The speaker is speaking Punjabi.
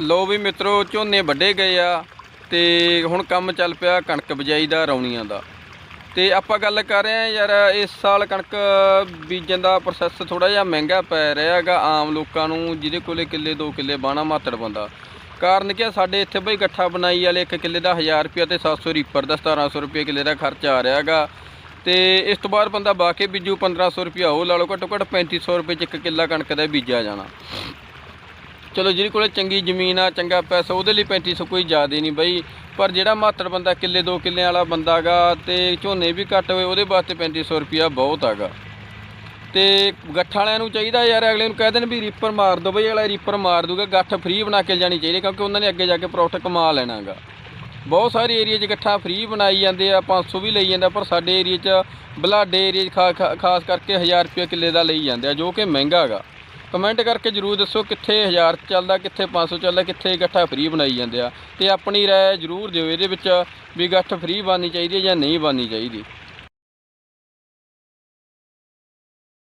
ਲੋ ਵੀ ਮਿੱਤਰੋ ਝੋਨੇ ਵੱਢੇ ਗਏ ਆ ਤੇ ਹੁਣ ਕੰਮ ਚੱਲ ਪਿਆ ਕਣਕ ਬਿਜਾਈ ਦਾ ਰੌਣੀਆਂ ਦਾ। ਤੇ ਆਪਾਂ ਗੱਲ ਕਰ ਰਹੇ ਆ ਯਾਰ ਇਸ ਸਾਲ ਕਣਕ ਬੀਜਣ ਦਾ ਪ੍ਰੋਸੈਸ ਥੋੜਾ ਜਿਹਾ ਮਹਿੰਗਾ ਪੈ ਰਿਹਾ ਹੈਗਾ ਆਮ ਲੋਕਾਂ ਨੂੰ ਜਿਹਦੇ ਕੋਲੇ ਕਿੱਲੇ 2 ਕਿੱਲੇ ਬਾਣਾ ਮਾਤੜ ਬੰਦਾ ਕਾਰਨ ਕੀ ਆ, ਸਾਡੇ ਇੱਥੇ ਬਈ ਇਕੱਠਾ ਬਣਾਈ ਵਾਲੇ ਇੱਕ ਕਿੱਲੇ ਦਾ 1000 ਰੁਪਿਆ ਤੇ 700 ਰੀਪਰ ਦਾ 1700 ਰੁਪਏ ਕਿੱਲੇ ਦਾ ਖਰਚਾ ਆ ਰਿਹਾ ਹੈਗਾ। ਤੇ ਇਸ ਤੋਂ ਬਾਅਦ ਬੰਦਾ ਬਾਕੇ ਬੀਜੂ 1500 ਰੁਪਿਆ ਉਹ ਲਾ ਲਓ ਘੱਟੋ ਘੱਟ 3500 ਰੁਪਏ ਚ ਇੱਕ ਕਿੱਲਾ ਕਣਕ ਦਾ ਬੀਜਿਆ ਜਾਣਾ। ਚਲੋ ਜਿਹਦੇ ਕੋਲੇ ਚੰਗੀ ਜ਼ਮੀਨ ਆ, ਚੰਗਾ ਪੈਸਾ, ਉਹਦੇ ਲਈ 3500 ਕੋਈ ਜ਼ਿਆਦਾ ਨਹੀਂ ਬਈ। ਪਰ ਜਿਹੜਾ ਮਾਤੜ ਬੰਦਾ ਕਿੱਲੇ, ਦੋ ਕਿੱਲੇ ਵਾਲਾ ਬੰਦਾਗਾ ਤੇ ਝੋਨੇ ਵੀ ਘੱਟ ਹੋਏ, ਉਹਦੇ ਵਾਸਤੇ 3500 ਰੁਪਿਆ ਬਹੁਤ ਹੈਗਾ। ਤੇ ਗੱਠ ਵਾਲਿਆਂ ਨੂੰ ਚਾਹੀਦਾ ਯਾਰ, ਅਗਲੇ ਨੂੰ ਕਹਿ ਦੇਣ ਵੀ ਰੀਪਰ ਮਾਰ ਦੋ ਬਈ, ਅਗਲਾ ਰੀਪਰ ਮਾਰ ਦੂਗਾ, ਗੱਠ ਫ੍ਰੀ ਬਣਾ ਕੇ ਜਾਣੀ ਚਾਹੀਦੀ, ਕਿਉਂਕਿ ਉਹਨਾਂ ਨੇ ਅੱਗੇ ਜਾ ਕੇ ਪ੍ਰੋਫਿਟ ਕਮਾ ਲੈਣਾਗਾ ਬਹੁਤ ਸਾਰੇ ਏਰੀਆ 'ਚ ਗੱਠਾ ਫ੍ਰੀ ਬਣਾਈ ਜਾਂਦੇ ਆ 500 ਵੀ ਲਈ ਜਾਂਦਾ, ਪਰ ਸਾਡੇ ਏਰੀਆ 'ਚ ਬਲਾਡੇ ਏਰੀਆ 'ਚ ਖਾ- ਖਾ- ਖਾਸ ਕਰਕੇ 1000 ਰੁਪਏ ਕਿੱਲੇ ਦਾ ਲਈ ਜਾਂਦੇ ਆ, ਜੋ ਕਿ ਮਹਿੰਗਾ ਹੈਗਾ। ਕਮੈਂਟ ਕਰਕੇ ਜਰੂਰ ਦੱਸੋ ਕਿੱਥੇ 1000 ਚੱਲਦਾ, ਕਿੱਥੇ 500 ਚੱਲਦਾ, ਕਿੱਥੇ ਗੱਠਾ ਫ੍ਰੀ ਬਣਾਈ ਜਾਂਦੇ ਆ। ਤੇ ਆਪਣੀ ਰਾਏ ਜਰੂਰ ਦਿਓ ਇਹਦੇ ਵਿੱਚ ਵੀ ਗੱਠ ਫ੍ਰੀ ਬਣਨੀ ਚਾਹੀਦੀ ਹੈ ਜਾਂ ਨਹੀਂ ਬਣਨੀ ਚਾਹੀਦੀ।